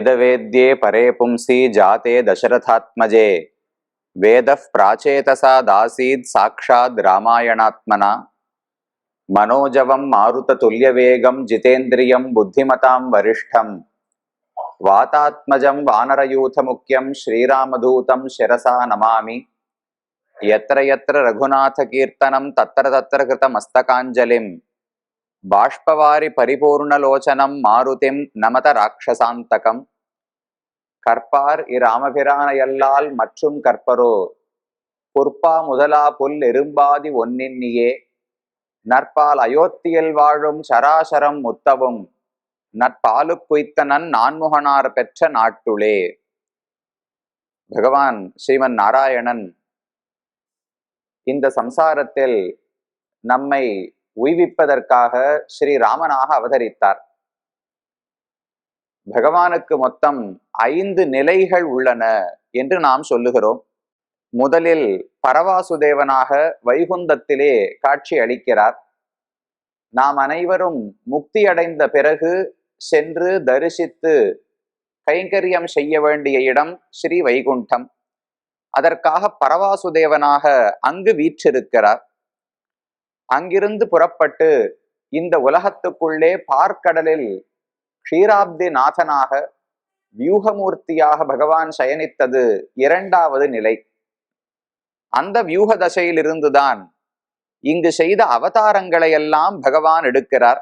వేదవేద్యే పరే పుంసి జాతే దశరథాత్మజే వేద ప్రాచేతసా దాసీద్ సాక్షాద్ రామాయణాత్మన మనోజవం మారుతతుల్యవేగం జితేంద్రియం బుద్ధిమతాం వరిష్టం వాతాత్మజం వానరయూథముఖ్యం శ్రీరామదూతం శిరసా నమామి ఎత్ర ఎత్ర రఘునాథకీర్తనం తత్ర తత్ర కృతమస్తకాంజలిం பாஷ்பவாரி பரிபூர்ணலோச்சனம் மாருதிம் நமத రాక్షసాంతకం கற்பார் இராமபிரான எல்லால் மற்றும் கற்பரோ பொற்பா முதலா புல் எறும்பாதி ஒன்னின்னியே நற்பால் அயோத்தியில் வாழும் சராசரம் முத்தவும் நற்பாலு குய்த்தனன் நான்முகனார் பெற்ற நாட்டுளே பகவான் ஸ்ரீமன் நாராயணன் இந்த சம்சாரத்தில் நம்மை உய்விப்பதற்காக ஸ்ரீராமனாக அவதரித்தார். பகவானுக்கு மொத்தம் ஐந்து நிலைகள் உள்ளன என்று நாம் சொல்லுகிறோம். முதலில் பரவாசுதேவனாக வைகுந்தத்திலே காட்சி அளிக்கிறார். நாம் அனைவரும் முக்தி அடைந்த பிறகு சென்று தரிசித்து கைங்கரியம் செய்ய வேண்டிய இடம் ஸ்ரீ வைகுண்டம் அதற்காக பரவாசுதேவனாக அங்கு வீற்றிருக்கிறார். அங்கிருந்து புறப்பட்டு இந்த உலகத்துக்குள்ளே பார்க்கடலில் க்ஷீராப்தி நாதனாக வியூகமூர்த்தியாக பகவான் சயனித்தது இரண்டாவது நிலை. அந்த வியூக தசையிலிருந்துதான் இங்கு செய்த அவதாரங்களை எல்லாம் பகவான் எடுக்கிறார்.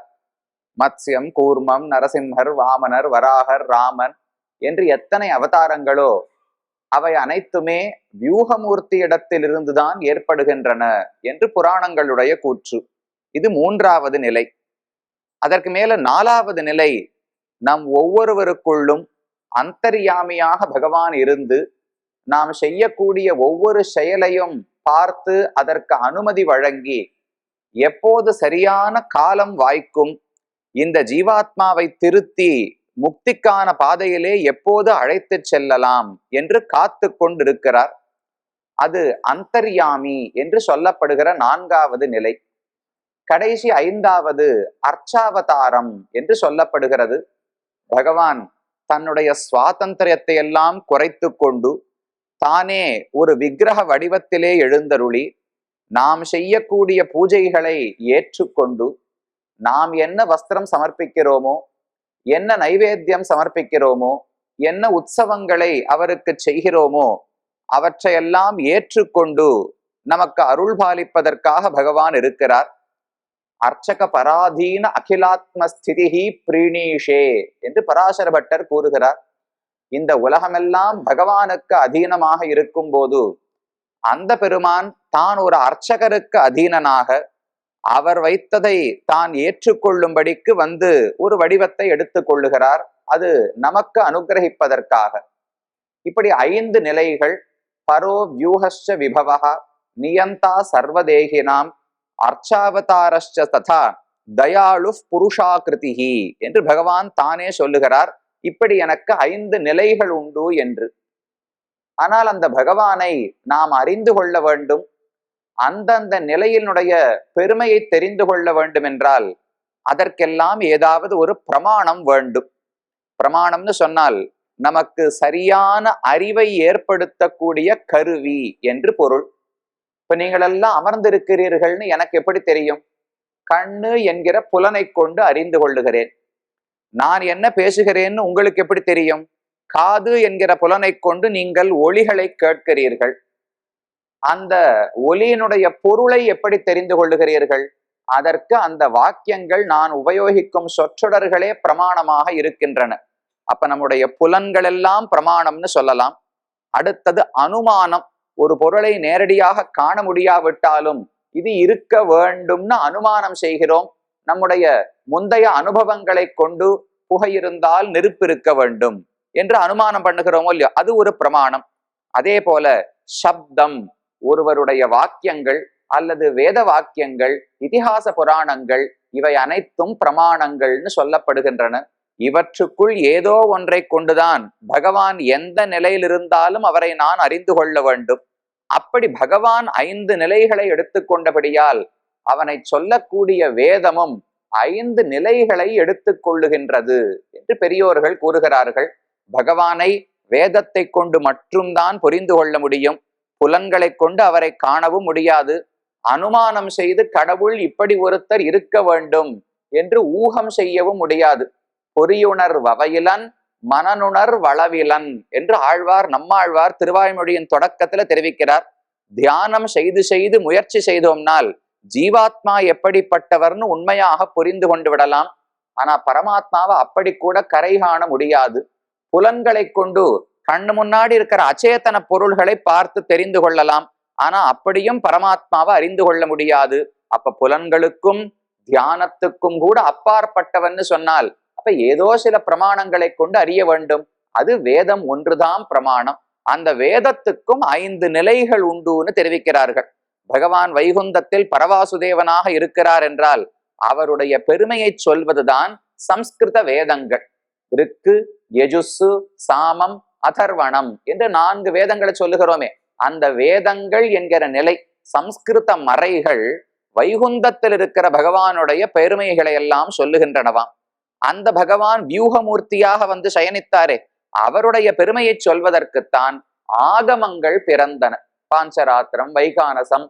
மத்ஸ்யம் கூர்மம் நரசிம்ஹர் வாமனர் வராகர் ராமன் என்று எத்தனை அவதாரங்களோ அவை அனைத்துமே வியூகமூர்த்தி இடத்திலிருந்துதான் ஏற்படுகின்றன என்று புராணங்களுடைய கூற்று. இது மூன்றாவது நிலை. அதற்கு மேல நாலாவது நிலை நம் ஒவ்வொருவருக்குள்ளும் அந்தரியாமியாக பகவான் இருந்து நாம் செய்யக்கூடிய ஒவ்வொரு செயலையும் பார்த்து அதற்கு அனுமதி வழங்கி எப்போது சரியான காலம் வாய்க்கும் இந்த ஜீவாத்மாவை திருத்தி முக்திக்கான பாதையிலே எப்போது அழைத்து செல்லலாம் என்று காத்து கொண்டிருக்கிறார். அது அந்தர்யாமி என்று சொல்லப்படுகிற நான்காவது நிலை. கடைசி ஐந்தாவது அர்ச்சாவதாரம் என்று சொல்லப்படுகிறது. பகவான் தன்னுடைய சுவாதந்திரத்தை எல்லாம் குறைத்து கொண்டு தானே ஒரு விக்கிரக வடிவத்திலே எழுந்தருளி நாம் செய்யக்கூடிய பூஜைகளை ஏற்றுக்கொண்டு நாம் என்ன வஸ்திரம் சமர்ப்பிக்கிறோமோ என்ன நைவேத்தியம் சமர்ப்பிக்கிறோமோ என்ன உற்சவங்களை அவருக்கு செய்கிறோமோ அவற்றையெல்லாம் ஏற்றுக்கொண்டு நமக்கு அருள் பாலிப்பதற்காக பகவான் இருக்கிறார். அர்ச்சக பராதீன அகிலாத்ம ஸ்திதிஹி பிரீணீஷே என்று பராசர பட்டர் கூறுகிறார். இந்த உலகமெல்லாம் பகவானுக்கு அதீனமாக இருக்கும் போது அந்த பெருமான் தான் ஒரு அர்ச்சகருக்கு அதீனனாக அவர் வைத்ததை தான் ஏற்றுக்கொள்ளும்படிக்கு வந்து ஒரு வடிவத்தை எடுத்துக் கொள்ளுகிறார். அது நமக்கு அனுகிரகிப்பதற்காக. இப்படி ஐந்து நிலைகள் பரோ வியூஹஸ்ச விபவா நியந்தா சர்வதேகினாம் அர்ச்சாவதாரஸ்ச ததா தயாளு புருஷாகிருதிகி என்று பகவான் தானே சொல்லுகிறார். இப்படி எனக்கு ஐந்து நிலைகள் உண்டு என்று. ஆனால் அந்த பகவானை நாம் அறிந்து கொள்ள வேண்டும். அந்தந்த நிலையினுடைய பெருமையை தெரிந்து கொள்ள வேண்டும் என்றால் அதற்கெல்லாம் ஏதாவது ஒரு பிரமாணம் வேண்டும். பிரமாணம்னு சொன்னால் நமக்கு சரியான அறிவை ஏற்படுத்தக்கூடிய கருவி என்று பொருள். இப்ப நீங்களெல்லாம் அமர்ந்திருக்கிறீர்கள்னு எனக்கு எப்படி தெரியும்? கண்ணு என்கிற புலனை கொண்டு அறிந்து கொள்ளுகிறேன். நான் என்ன பேசுகிறேன்னு உங்களுக்கு எப்படி தெரியும்? காது என்கிற புலனை கொண்டு நீங்கள் ஒளிகளை கேட்கிறீர்கள். அந்த ஒலியினுடைய பொருளை எப்படி தெரிந்து கொள்ளுகிறீர்கள்? அதற்கு அந்த வாக்கியங்கள் நான் உபயோகிக்கும் சொற்றொடர்களே பிரமாணமாக இருக்கின்றன. அப்ப நம்முடைய புலன்கள் எல்லாம் பிரமாணம்னு சொல்லலாம். அடுத்தது அனுமானம். ஒரு பொருளை நேரடியாக காண முடியாவிட்டாலும் இது இருக்க வேண்டும்னு அனுமானம் செய்கிறோம். நம்முடைய முந்தைய அனுபவங்களை கொண்டு புகை இருந்தால் நெருப்பு இருக்க வேண்டும் என்று அனுமானம் பண்ணுகிறோமோ இல்லையோ? அது ஒரு பிரமாணம். அதே போல சப்தம். ஒருவருடைய வாக்கியங்கள் அல்லது வேத வாக்கியங்கள் இதிகாச புராணங்கள் இவை அனைத்தும் பிரமாணங்கள்னு சொல்லப்படுகின்றன. இவற்றுக்குள் ஏதோ ஒன்றை கொண்டுதான் பகவான் எந்த நிலையில் இருந்தாலும் அவரை நான் அறிந்து கொள்ள வேண்டும். அப்படி பகவான் ஐந்து நிலைகளை எடுத்துக்கொண்டபடியால் அவனை சொல்லக்கூடிய வேதமும் ஐந்து நிலைகளை எடுத்துக்கொள்ளுகின்றது என்று பெரியோர்கள் கூறுகிறார்கள். பகவானை வேதத்தை கொண்டு மட்டும்தான் புரிந்து கொள்ள முடியும். புலன்களை கொண்டு அவரை காணவும் முடியாது. அனுமானம் செய்து கடவுள் இப்படி ஒருத்தர் இருக்க வேண்டும் என்று ஊகம் செய்யவும் முடியாது. பொறியுணர் வவையிலன் மனனுணர் வளவிலன் என்று ஆழ்வார் நம்மாழ்வார் திருவாய்மொழியின் தொடக்கத்துல தெரிவிக்கிறார். தியானம் செய்து செய்து முயற்சி செய்தோம்னால் ஜீவாத்மா எப்படிப்பட்டவர்னு உண்மையாக புரிந்து கொண்டு விடலாம். ஆனா பரமாத்மாவை அப்படி கூட கரை காண முடியாது. புலன்களை கொண்டு கண்ணு முன்னாடி இருக்கிற அச்சேதன பொருள்களை பார்த்து தெரிந்து கொள்ளலாம். ஆனா அப்படியும் பரமாத்மாவை அறிந்து கொள்ள முடியாது. அப்ப புலன்களுக்கும் தியானத்துக்கும் கூட அப்பாற்பட்டவன்னு சொன்னால் அப்ப ஏதோ சில பிரமாணங்களை கொண்டு அறிய வேண்டும். அது வேதம் ஒன்றுதான் பிரமாணம். அந்த வேதத்துக்கும் ஐந்து நிலைகள் உண்டுன்னு தெரிவிக்கிறார்கள். பகவான் வைகுந்தத்தில் பரவாசுதேவனாக இருக்கிறார் என்றால் அவருடைய பெருமையை சொல்வதுதான் சம்ஸ்கிருத வேதங்கள். ருக்கு யஜுசு சாமம் அதர்வணம் என்று நான்கு வேதங்களை சொல்லுகிறோமே. அந்த வேதங்கள் என்கிற நிலை சம்ஸ்கிருத மறைகள் வைகுந்தத்தில் இருக்கிற பகவானுடைய பெருமைகளை எல்லாம் சொல்லுகின்றனவாம் அந்த பகவான் வியூகமூர்த்தியாக வந்து சயனித்தாரே. அவருடைய பெருமையை சொல்வதற்குத்தான் ஆகமங்கள் பிறந்தன. பாஞ்சராத்திரம் வைகானசம்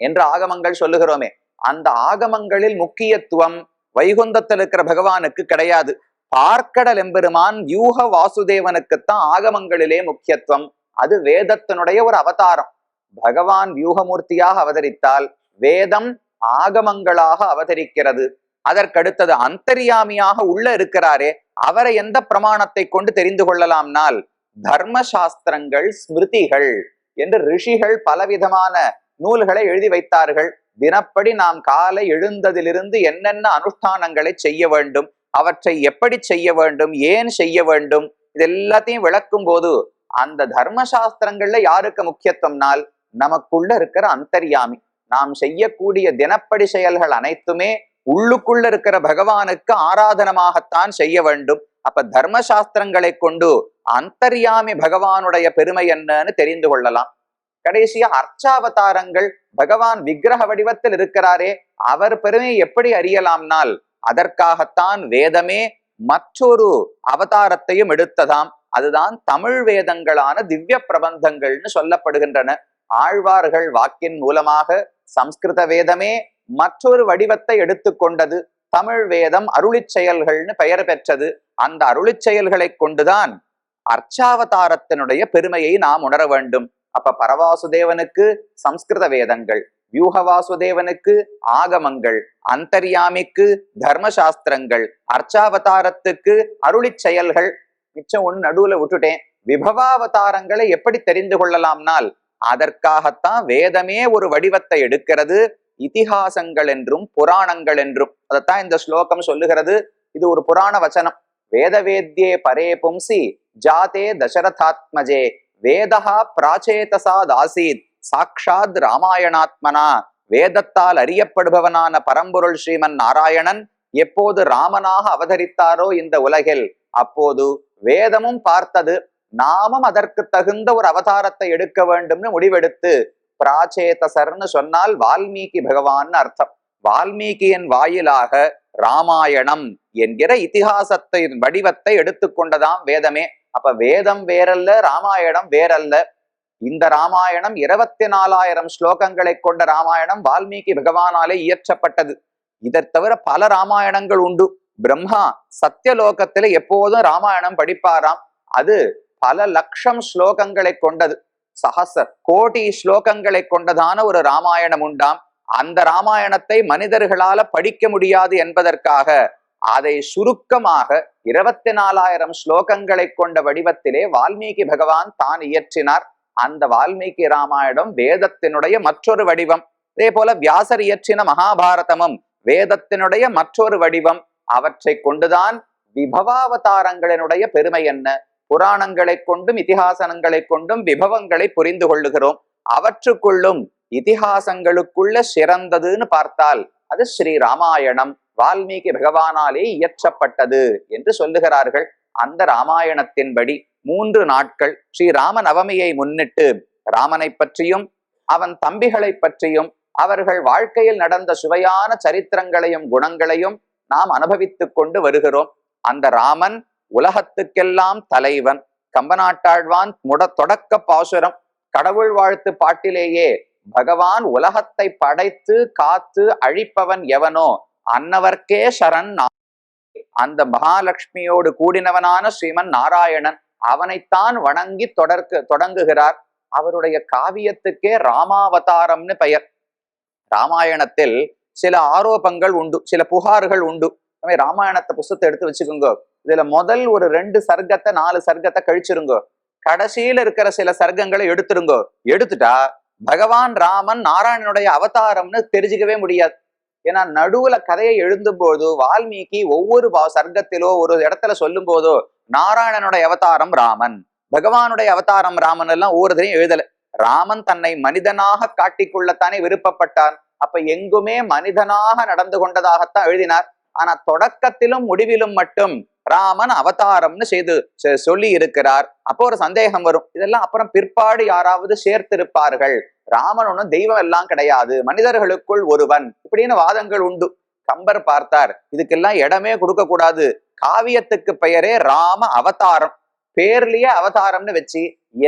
என்று ஆகமங்கள் சொல்லுகிறோமே. அந்த ஆகமங்களில் முக்கியத்துவம் வைகுந்தத்தில் இருக்கிற பகவானுக்கு கிடையாது. பார்க்கடல் எம்பெருமான் வியூக வாசுதேவனுக்குத்தான் ஆகமங்களிலே முக்கியத்துவம். அது வேதத்தினுடைய ஒரு அவதாரம். பகவான் வியூகமூர்த்தியாக அவதரித்தால் வேதம் ஆகமங்களாக அவதரிக்கிறது. அதற்கடுத்தது அந்தரியாமியாக உள்ள இருக்கிறாரே அவரை எந்த பிரமாணத்தை கொண்டு தெரிந்து கொள்ளலாம்னால் தர்ம சாஸ்திரங்கள் ஸ்மிருதிகள் என்று ரிஷிகள் பலவிதமான நூல்களை எழுதி வைத்தார்கள். தினப்படி நாம் காலை எழுந்ததிலிருந்து என்னென்ன அனுஷ்டானங்களை செய்ய வேண்டும் அவற்றை எப்படி செய்ய வேண்டும் ஏன் செய்ய வேண்டும் இது எல்லாத்தையும் விளக்கும் போது அந்த தர்ம சாஸ்திரங்கள்ல யாருக்கு முக்கியத்துவம்னால் நமக்குள்ள இருக்கிற அந்தர்யாமி. நாம் செய்யக்கூடிய தினப்படி செயல்கள் அனைத்துமே உள்ளுக்குள்ள இருக்கிற பகவானுக்கு ஆராதனமாகத்தான் செய்ய வேண்டும். அப்ப தர்ம சாஸ்திரங்களை கொண்டு அந்தர்யாமி பகவானுடைய பெருமை என்னன்னு தெரிந்து கொள்ளலாம். கடைசியா அர்ச்சாவதாரங்கள் பகவான் விக்கிரக வடிவத்தில் இருக்கிறாரே அவர் பெருமையை எப்படி அறியலாம்னால் அதற்காகத்தான் வேதமே மற்றொரு அவதாரத்தையும் எடுத்ததாம். அதுதான் தமிழ் வேதங்களான திவ்ய பிரபந்தங்கள்னு சொல்லப்படுகின்றன. ஆழ்வார்கள் வாக்கின் மூலமாக சம்ஸ்கிருத வேதமே மற்றொரு வடிவத்தை எடுத்துக்கொண்டது தமிழ் வேதம் அருளிச் செயல்கள்னு பெயர் பெற்றது. அந்த அருளிச் செயல்களை கொண்டுதான் அர்ச்சாவதாரத்தினுடைய பெருமையை நாம் உணர வேண்டும். அப்ப பரவாசுதேவனுக்கு சம்ஸ்கிருத வேதங்கள் வியூகவாசுதேவனுக்கு ஆகமங்கள் அந்தர்யாமிக்கு தர்மசாஸ்திரங்கள் அர்ச்சாவதாரத்துக்கு அருளி செயல்கள். மிச்சம் ஒண்ணு நடுவுல விட்டுட்டேன். விபவாவதாரங்களை எப்படி தெரிந்து கொள்ளலாம்னால் அதற்காகத்தான் வேதமே ஒரு வடிவத்தை எடுக்கிறது. இதிகாசங்கள் என்றும் புராணங்கள் என்றும். அதைத்தான் இந்த ஸ்லோகம் சொல்லுகிறது. இது ஒரு புராண வச்சனம் வேதவேத்யே பரே பும்சி ஜாதே தசரதாத்மஜே வேதா பிராச்சேதசாதாசீத் சாக்ஷாத் ராமாயணாத்மனா வேதத்தால் அறியப்படுபவனான பரம்பொருள் ஸ்ரீமன் நாராயணன் எப்போது ராமனாக அவதரித்தாரோ இந்த உலகில் அப்போது வேதமும் பார்த்தது நாமும் அதற்கு தகுந்த ஒரு அவதாரத்தை எடுக்க வேண்டும்னு முடிவெடுத்து பிராச்சேதசர்னு சொன்னால் வால்மீகி பகவான் அர்த்தம். வால்மீகியின் வாயிலாக ராமாயணம் என்கிற இதிகாசத்தின் வடிவத்தை எடுத்துக்கொண்டதாம் வேதமே. அப்ப வேதம் வேறல்ல ராமாயணம் வேறல்ல. இந்த ராமாயணம் இருபத்தி நாலாயிரம் ஸ்லோகங்களை கொண்ட ராமாயணம் வால்மீகி பகவானாலே இயற்றப்பட்டது. இதை தவிர பல ராமாயணங்கள் உண்டு. பிரம்மா சத்தியலோகத்துல எப்போதும் ராமாயணம் படிப்பாராம். அது பல லட்சம் ஸ்லோகங்களை கொண்டது. சஹச கோடி ஸ்லோகங்களை கொண்டதான ஒரு ராமாயணம் உண்டாம். அந்த ராமாயணத்தை மனிதர்களால படிக்க முடியாது என்பதற்காக அதை சுருக்கமாக இருபத்தி நாலாயிரம் ஸ்லோகங்களை கொண்ட வடிவத்திலே வால்மீகி பகவான் தான் இயற்றினார். அந்த வால்மீகி ராமாயணம் வேதத்தினுடைய மற்றொரு வடிவம். அதே போல வியாசர் இயற்றின மகாபாரதமும் வேதத்தினுடைய மற்றொரு வடிவம். அவற்றை கொண்டுதான் விபவாவதாரங்களினுடைய பெருமை என்ன? புராணங்களை கொண்டும் இதிகாசனங்களை கொண்டும் விபவங்களை புரிந்து கொள்ளுகிறோம். அவற்றுக்குள்ளும் இதிகாசங்களுக்குள்ள சிறந்ததுன்னு பார்த்தால் அது ஸ்ரீ ராமாயணம். வால்மீகி பகவானாலே இயற்றப்பட்டது என்று சொல்லுகிறார்கள். அந்த ராமாயணத்தின்படி மூன்று நாட்கள் ஸ்ரீ ராம நவமியை முன்னிட்டு ராமனை பற்றியும் அவன் தம்பிகளை பற்றியும் அவர்கள் வாழ்க்கையில் நடந்த சுவையான சரித்திரங்களையும் குணங்களையும் நாம் அனுபவித்துக் கொண்டு வருகிறோம். அந்த ராமன் உலகத்துக்கெல்லாம் தலைவன். கம்பநாட்டாழ்வான் முட தொடக்க பாசுரம். கடவுள் வாழ்த்து பாட்டிலேயே பகவான் உலகத்தை படைத்து காத்து அழிப்பவன் எவனோ அன்னவர்க்கே சரண் அந்த மகாலட்சுமியோடு கூடினவனான ஸ்ரீமன் நாராயணன் அவனைத்தான் வணங்கி தொடர்க்கு தொடங்குகிறார். அவருடைய காவியத்துக்கே ராமாவதாரம்னு பெயர். ராமாயணத்தில் சில ஆரோபங்கள் உண்டு சில புகார்கள் உண்டு. ராமாயணத்தை புஸ்தத்தை எடுத்து வச்சுக்கோங்க. இதுல முதல் ஒரு ரெண்டு சர்க்கத்தை நாலு சர்க்கத்தை கழிச்சிருங்கோ. கடைசியில இருக்கிற சில சர்க்கங்களை எடுத்துருங்க. எடுத்துட்டா பகவான் ராமன் நாராயணனுடைய அவதாரம்னு தெரிஞ்சுக்கவே முடியாது. ஏன்னா நடுவுல கதையை எழுதும் போது வால்மீகி ஒவ்வொரு சர்க்கத்திலோ ஒரு இடத்துல சொல்லும் போதோ நாராயணனுடைய அவதாரம் ராமன். பகவானுடைய அவதாரம் ராமன் எல்லாம் ஒவ்வொருத்தரையும் எழுதல. ராமன் தன்னை மனிதனாக காட்டிக்கொள்ளத்தானே விருப்பப்பட்டான். அப்ப எங்குமே மனிதனாக நடந்து கொண்டதாகத்தான் எழுதினார். ஆனா தொடக்கத்திலும் முடிவிலும் மட்டும் ராமன் அவதாரம்னு செய்து சொல்லி இருக்கிறார். அப்போ ஒரு சந்தேகம் வரும். இதெல்லாம் அப்புறம் பிற்பாடு யாராவது சேர்த்திருப்பார்கள்? ராமன் ஒன்றும் தெய்வம் எல்லாம் கிடையாது. மனிதர்களுக்குள் ஒருவன். இப்படின்னு வாதங்கள் உண்டு. கம்பர் பார்த்தார். இதுக்கெல்லாம் இடமே கொடுக்க கூடாது காவியத்துக்கு பெயரே ராம அவதாரம். பேர்லயே அவதாரம்னு வச்சு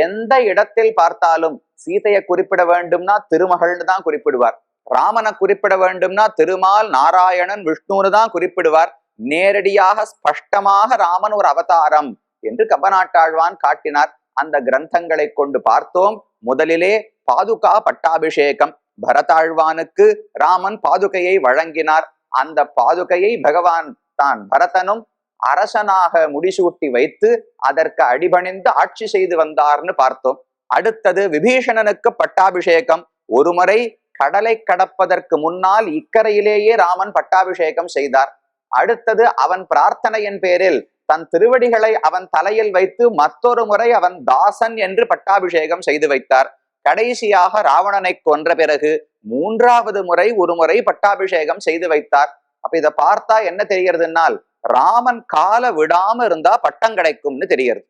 எந்த இடத்தில் பார்த்தாலும் சீதையை குறிப்பிட வேண்டும்னா திருமகள்னு தான் குறிப்பிடுவார். ராமனை குறிப்பிட வேண்டும்னா திருமால் நாராயணன் விஷ்ணுன்னு தான் குறிப்பிடுவார். நேரடியாக ஸ்பஷ்டமாக ராமன் ஒரு அவதாரம் என்று கபநாட்டாழ்வான் காட்டினார். அந்த கிரந்தங்களை கொண்டு பார்த்தோம். முதலிலே பாதுகா பட்டாபிஷேகம். பரதாழ்வானுக்கு ராமன் பாதுகையை வழங்கினார். அந்த பாதுகையை பகவான் தான் பரதனும் அரசனாக முடிசூட்டி வைத்து அதற்கு அடிபணிந்து ஆட்சி செய்து வந்தார்னு பார்த்தோம். அடுத்தது விபீஷணனுக்கு பட்டாபிஷேகம். ஒருமுறை கடலை கடப்பதற்கு முன்னால் இக்கரையிலேயே ராமன் பட்டாபிஷேகம் செய்தார். அடுத்தது அவன் பிரார்த்தனையின் பேரில் தன் திருவடிகளை அவன் தலையில் வைத்து மற்றொரு முறை அவன் தாசன் என்று பட்டாபிஷேகம் செய்து வைத்தார். கடைசியாக ராவணனை கொன்ற பிறகு மூன்றாவது முறை ஒரு முறை பட்டாபிஷேகம் செய்து வைத்தார். அப்ப இதை பார்த்தா என்ன தெரிகிறதுனால் ராமன் கால விடாம இருந்தா பட்டம் கிடைக்கும்னு தெரிகிறது.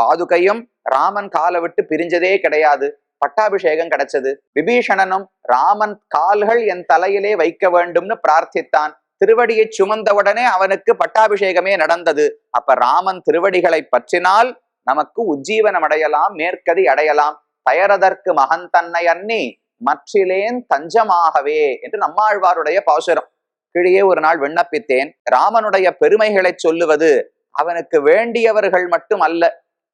பாதுகையும் ராமன் காலை விட்டு பிரிஞ்சதே கிடையாது. பட்டாபிஷேகம் கிடைச்சது. விபீஷணனும் ராமன் கால்கள் என் தலையிலே வைக்க வேண்டும்னு பிரார்த்தித்தான். திருவடியை சுமந்தவுடனே அவனுக்கு பட்டாபிஷேகமே நடந்தது. அப்ப ராமன் திருவடிகளை பற்றினால் நமக்கு உஜ்ஜீவனம் அடையலாம் மேற்கதி அடையலாம். பயரதற்கு மகன் தன்னை அன்னி மற்றிலேன் தஞ்சமாகவே என்று நம்மாழ்வாருடைய பாசுரம். கீழே ஒரு நாள் விண்ணப்பித்தேன். ராமனுடைய பெருமைகளை சொல்லுவது அவனுக்கு வேண்டியவர்கள் மட்டும் அல்ல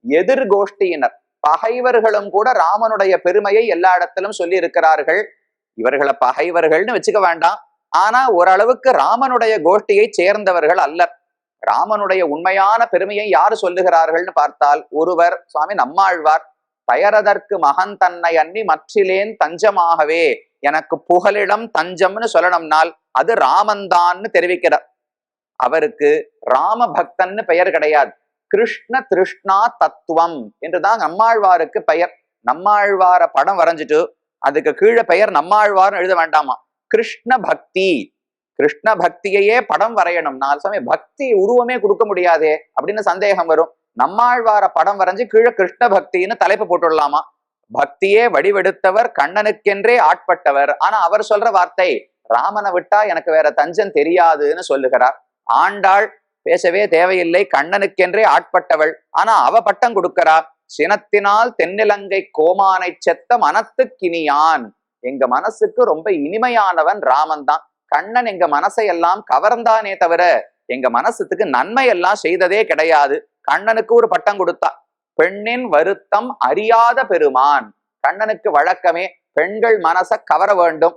எதிர்கோஷ்டியினர் பகைவர்களும் கூட ராமனுடைய பெருமையை எல்லா இடத்திலும் சொல்லி இருக்கிறார்கள் இவர்களை பகைவர்கள்னு வச்சுக்க வேண்டாம். ஆனா ஓரளவுக்கு ராமனுடைய கோஷ்டியை சேர்ந்தவர்கள் அல்ல ராமனுடைய உண்மையான பெருமையை யார் சொல்லுகிறார்கள்னு பார்த்தால் ஒருவர் சுவாமி நம்மாழ்வார் பயரதற்கு மகன் தன்னை அன்னி மற்றிலேன் தஞ்சமாகவே எனக்கு புகலிடம் தஞ்சம்னு சொல்லணும்னால் அது ராமன்தான்னு தெரிவிக்கிறார். அவருக்கு ராம பக்தன்னு பெயர் கிடையாது. கிருஷ்ண திருஷ்ணா தத்துவம் என்றுதான் நம்மாழ்வாருக்கு பெயர். நம்மாழ்வார படம் வரைஞ்சிட்டு அதுக்கு கீழே பெயர் நம்மாழ்வார்னு எழுத வேண்டாமா? கிருஷ்ண பக்தி கிருஷ்ண பக்தியையே படம் வரையணும்னால் சமயம் பக்தி உருவமே கொடுக்க முடியாதே அப்படின்னு சந்தேகம் வரும். நம்மாழ்வார படம் வரைஞ்சு கீழே கிருஷ்ண பக்தின்னு தலைப்பு போட்டுடலாமா? பக்தியே வடிவெடுத்தவர் கண்ணனுக்கென்றே ஆட்பட்டவர். ஆனா அவர் சொல்ற வார்த்தை ராமனை விட்டா எனக்கு வேற தஞ்சம் தெரியாதுன்னு சொல்லுகிறார். ஆண்டாள் பேசவே தேவையில்லை கண்ணனுக்கென்றே ஆட்பட்டவள். ஆனா அவ பட்டம் கொடுக்கிறார் சினத்தினால் தென்னிலங்கை கோமானை செத்த மனத்துக்கினியான். எங்க மனசுக்கு ரொம்ப இனிமையானவன் ராமன் தான் கண்ணன் எங்க மனசை எல்லாம் கவர்ந்தானே தவிர எங்க மனசுக்கு நன்மை எல்லாம் செய்ததே கிடையாது. கண்ணனுக்கு ஒரு பட்டம் கொடுத்தா. பெண்ணின் வருத்தம் அறியாத பெருமான். கண்ணனுக்கு வழக்கமே பெண்கள் மனச கவர வேண்டும்.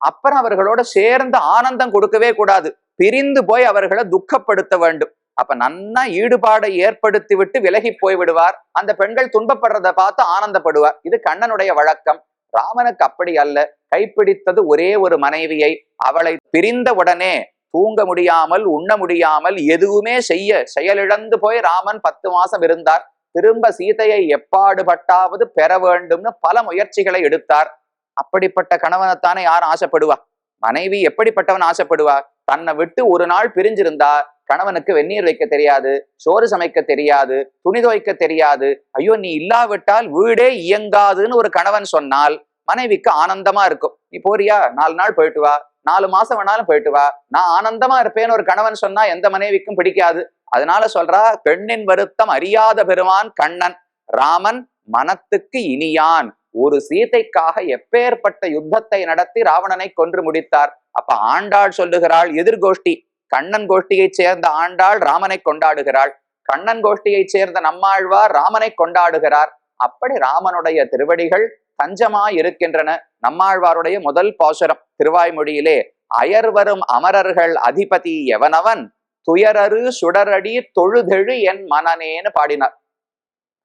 அப்புறம் அவர்களோட சேர்ந்து ஆனந்தம் கொடுக்கவே கூடாது. பிரிந்து போய் அவர்களை துக்கப்படுத்த வேண்டும். அப்ப நன்னா ஈடுபாடை ஏற்படுத்தி விட்டு விலகி போய் விடுவார் அந்த பெண்கள் துன்பப்படுறத பார்த்து ஆனந்தப்படுவார். இது கண்ணனுடைய வழக்கம். ராமனுக்கு அப்படி அல்ல. கைப்பிடித்தது ஒரே ஒரு மனைவியை. அவளை பிரிந்த உடனே தூங்க முடியாமல் உண்ண முடியாமல் எதுவுமே செய்ய செயலிழந்து போய் ராமன் பத்து மாசம் இருந்தார். திரும்ப சீதையை எப்பாடுபட்டாவது பெற வேண்டும்னு பல முயற்சிகளை எடுத்தார். அப்படிப்பட்ட கணவனைத்தானே யார் ஆசைப்படுவா? மனைவி எப்படிப்பட்டவன் ஆசைப்படுவா? தன்னை விட்டு ஒரு நாள் பிரிஞ்சிருந்தா கணவனுக்கு வெந்நீர் வைக்க தெரியாது சோறு சமைக்க தெரியாது துணி துவைக்க தெரியாது. ஐயோ நீ இல்லாவிட்டால் வீடே இயங்காதுன்னு ஒரு கணவன் சொன்னால் மனைவிக்கு ஆனந்தமா இருக்கும். நீ போறியா? நாலு நாள் போயிட்டு வா. நாலு மாசம் வேணாலும் போயிட்டு வா. நான் ஆனந்தமா இருப்பேன்னு ஒரு கணவன் சொன்னா எந்த மனைவிக்கும் பிடிக்காது. அதனால சொல்றா பெண்ணின் வருத்தம் அறியாத பெருமான் கண்ணன். ராமன் மனத்துக்கு இனியான். ஒரு சீதைக்காக எப்பேற்பட்ட யுத்தத்தை நடத்தி ராவணனை கொன்று முடித்தார். அப்ப ஆண்டாள் சொல்லுகிறாள் எதிர்கோஷ்டி கண்ணன் கோஷ்டியைச் சேர்ந்த ஆண்டாள் ராமனை கொண்டாடுகிறாள். கண்ணன் கோஷ்டியைச் சேர்ந்த நம்மாழ்வார் ராமனை கொண்டாடுகிறார். அப்படி ராமனுடைய திருவடிகள் தஞ்சமாய் இருக்கின்றன நம்மாழ்வாருடைய முதல் பாசுரம் திருவாய்மொழியிலே அயர்வரும் அமரர்கள் அதிபதி எவனவன்? துயரரு சுடரடி தொழுதெழு என் மனநேன்னு பாடினார்.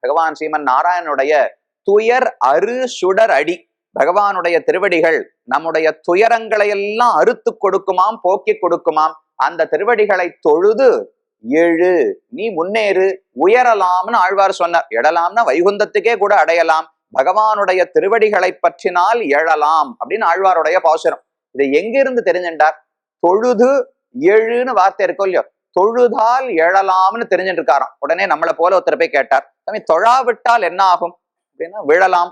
பகவான் ஸ்ரீமன் நாராயணனுடைய துயர் அரு சுடர் அடி. பகவானுடைய திருவடிகள் நம்முடைய துயரங்களை எல்லாம் அறுத்து கொடுக்குமாம் போக்கி கொடுக்குமாம். அந்த திருவடிகளை தொழுது எழு நீ முன்னேறு உயரலாம்னு ஆழ்வார் சொன்னார். எழலாம்னா வைகுந்தத்துக்கே கூட அடையலாம். பகவானுடைய திருவடிகளை பற்றினால் எழலாம் அப்படின்னு ஆழ்வாருடைய பாசுரம். இதை எங்கிருந்து தெரிஞ்சின்றார் தொழுது எழுன்னு வார்த்தை இருக்கோ இல்லையோ? தொழுதால் எழலாம்னு தெரிஞ்சுட்டு இருக்காராம். உடனே நம்மளை போல ஒருத்தர் போய் கேட்டார். தொழாவிட்டால் என்ன ஆகும்? எப்படின்னா விழலாம்.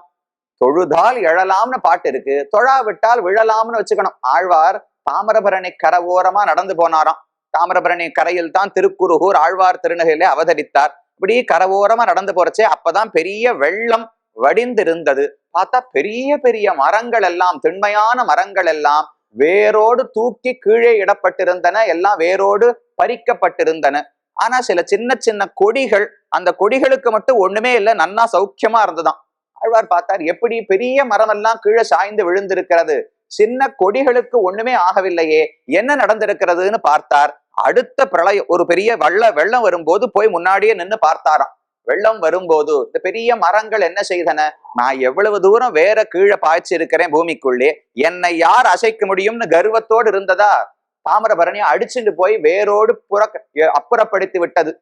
தொழுதால் எழலாம்னு பாட்டு இருக்கு. தொழாவிட்டால் விழலாம்னு வச்சுக்கணும். ஆழ்வார் தாமிரபரணி கரவோரமா நடந்து போனாராம். தாமிரபரணி கரையில் தான் திருக்குருகூர் ஆழ்வார் திருநகையில அவதரித்தார். இப்படி கரவோரமா நடந்து போறச்சே அப்பதான் பெரிய வெள்ளம் வடிந்திருந்தது. பார்த்தா பெரிய பெரிய மரங்கள் எல்லாம் திண்மையான மரங்கள் எல்லாம் வேரோடு தூக்கி கீழே இடப்பட்டிருந்தன. எல்லாம் வேரோடு பறிக்கப்பட்டிருந்தன. ஆனா சில சின்ன சின்ன கொடிகள் அந்த கொடிகளுக்கு மட்டும் ஒண்ணுமே இல்லை நன்னா சௌக்கியமா இருந்ததாம். ஆழ்வார் பார்த்தார் எப்படி பெரிய மரம் எல்லாம் கீழே சாய்ந்து விழுந்திருக்கிறது? சின்ன கொடிகளுக்கு ஒண்ணுமே ஆகவில்லையே என்ன நடந்திருக்கிறதுன்னு பார்த்தார். அடுத்த பிரளயம் ஒரு பெரிய வெள்ள வெள்ளம் வரும்போது போய் முன்னாடியே நின்னு பார்த்தாராம். வெள்ளம் வரும்போது இந்த பெரிய மரங்கள் என்ன செய்தன? நான் எவ்வளவு தூரம் வேற கீழே பாய்ச்சி இருக்கிறேன் பூமிக்குள்ளே என்னை யார் அசைக்க முடியும்னு கர்வத்தோடு இருந்ததா? தாமிரபரணியை அடிச்சுட்டு போய் வேரோடு புற அப்புறப்படுத்தி விட்டது.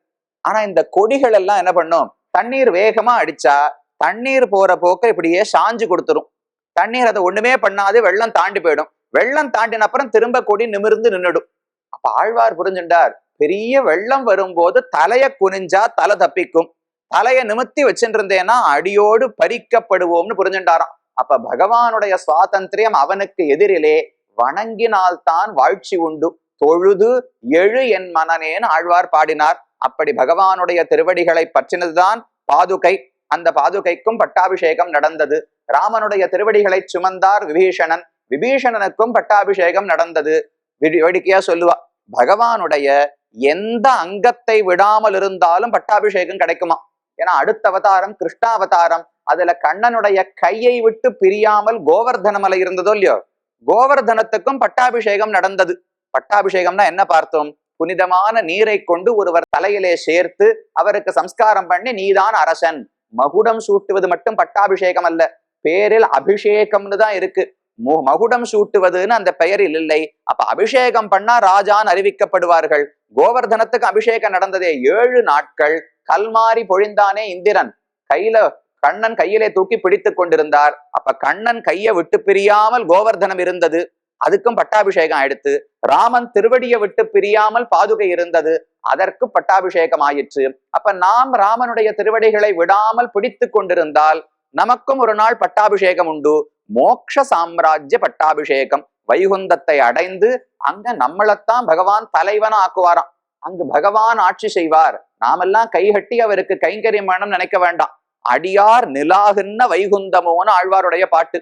ஆனா இந்த கொடிகள் எல்லாம் என்ன பண்ணும்? தண்ணீர் வேகமா அடிச்சா தண்ணீர் போற போக்க இப்படியே சாஞ்சு கொடுத்துரும். தண்ணீர் அதை ஒண்ணுமே பண்ணாது வெள்ளம் தாண்டி போயிடும். வெள்ளம் தாண்டின அப்புறம் திரும்ப கொடி நிமிர்ந்து நின்னுடும். அப்ப ஆழ்வார் புரிஞ்சுண்டார் பெரிய வெள்ளம் வரும்போது தலையை குனிஞ்சா தலை தப்பிக்கும். தலையை நிமித்தி வச்சுருந்தேன்னா அடியோடு பறிக்கப்படுவோம்னு புரிஞ்சுட்டாராம் அப்ப பகவானுடைய சுவாதந்திரியம் அவனுக்கு எதிரிலே வணங்கினால்தான் வாழ்ச்சி உண்டு. தொழுது எழு என் மனனேன் ஆழ்வார் பாடினார். அப்படி பகவானுடைய திருவடிகளை பற்றினதுதான் பாதுகை. அந்த பாதுகைக்கும் பட்டாபிஷேகம் நடந்தது. ராமனுடைய திருவடிகளை சுமந்தார் விபீஷணன். விபீஷணனுக்கும் பட்டாபிஷேகம் நடந்தது. விடி- வேடிக்கையா சொல்லுவா. பகவானுடைய எந்த அங்கத்தை விடாமல் இருந்தாலும் பட்டாபிஷேகம் கிடைக்குமா? ஏன்னா அடுத்த அவதாரம் கிருஷ்ணாவதாரம். அதுல கண்ணனுடைய கையை விட்டு பிரியாமல் கோவர்தனமலை இருந்ததோ இல்லையோ? கோவர்தனத்துக்கும் பட்டாபிஷேகம் நடந்தது. பட்டாபிஷேகம்னா என்ன பார்த்தோம்? புனிதமான நீரை கொண்டு ஒருவர் தலையிலே சேர்த்து அவருக்கு சம்ஸ்காரம் பண்ணி நீதான் அரசன். மகுடம் சூட்டுவது மட்டும் பட்டாபிஷேகம் அல்ல. பேரில் அபிஷேகம்னு தான் இருக்கு. மு- மகுடம் சூட்டுவதுன்னு அந்த பெயரில் இல்லை. அப்ப அபிஷேகம் பண்ணா ராஜான்னு அறிவிக்கப்படுவார்கள். கோவர்தனத்துக்கு அபிஷேகம் நடந்ததே ஏழு நாட்கள். கல்மாரி பொழிந்தானே இந்திரன். கையில கண்ணன் கையிலே தூக்கி பிடித்து கொண்டிருந்தார். அப்ப கண்ணன் கையை விட்டு பிரியாமல் கோவர்தனம் இருந்தது. அதுக்கும் பட்டாபிஷேகம் ஆயிடுத்து. ராமன் திருவடியை விட்டு பிரியாமல் பாதுகை இருந்தது. அதற்கு பட்டாபிஷேகம் ஆயிற்று. அப்ப நாம் ராமனுடைய திருவடிகளை விடாமல் பிடித்து கொண்டிருந்தால் நமக்கும் ஒரு நாள் பட்டாபிஷேகம் உண்டு. மோக்ஷ சாம்ராஜ்ய பட்டாபிஷேகம். வைகுந்தத்தை அடைந்து அங்க நம்மளைத்தான் பகவான் தலைவனா ஆக்குவாராம் அங்கு பகவான் ஆட்சி செய்வார். நாமெல்லாம் கைகட்டி அவருக்கு கைங்கரியம் வேணும் நினைக்க வேண்டாம். அடியார் நிலாகுன்ன வைகுந்தமோன்னு ஆழ்வாருடைய பாட்டு.